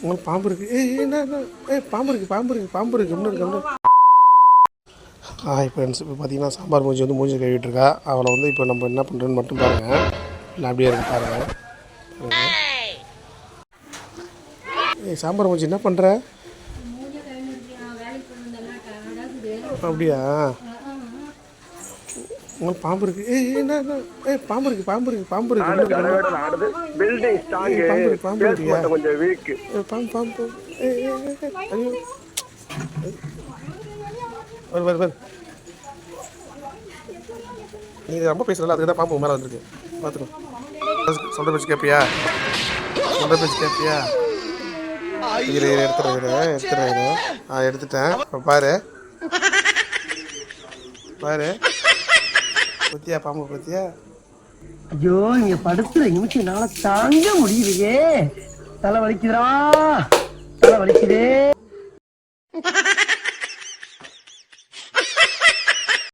உங்களுக்கு பாம்பு இருக்கு. ஏய் என்ன ஏய் பாம்பு இருக்கு பாம்பு இருக்கு பாம்பு இருக்கு. இன்னும் இருக்கு இன்னும் ஹாய் ஃப்ரெண்ட்ஸ் இப்போ பார்த்தீங்கன்னா சாம்பார் மூஞ்சி வந்து மூஞ்சி கழுவிட்டு இருக்கா. அவளை வந்து இப்போ நம்ம என்ன பண்ணுறோன்னு மட்டும் பாருங்கள் இல்லை அப்படியே இருக்கு பாருங்கள் பாருங்க. ஏய் சாம்பார் மூஞ்சி என்ன பண்ணுற அப்படியா? உங்களுக்கு பாம்பு இருக்கு. ஏய் என்ன ஏய் பாம்பு இருக்கு பாம்பு இருக்கு பாம்பு இருக்கு. இருக்கு, இருக்கு. பில்டிங் ஸ்ட்ராங் பாம்பு இருக்கு, பாம்பு கொஞ்சம் வீக் ஏய், பாம்பு பாம்பு ஏய் ஐயோ. வரு வரு வரு. நீ ரொம்ப பேசுறல அதுக்கு தான் பாம்பு மேலே வந்திருக்கு. பார்த்துக்கோ சொல்கிற பேச்சு கேட்பியா சொல்கிற பேச்சு கேட்பியா இரு எடுத்துறேன் இரு ஆ எடுத்துட்டேன். பாரு. பாரு. பத்தியா பாம்பு பத்தியா? ஐயோ நீங்க படுத்துற நிமிஷம் என்னால தாங்க முடியலையே. தலை வலிக்குதுடா. தலை வலிக்குதே.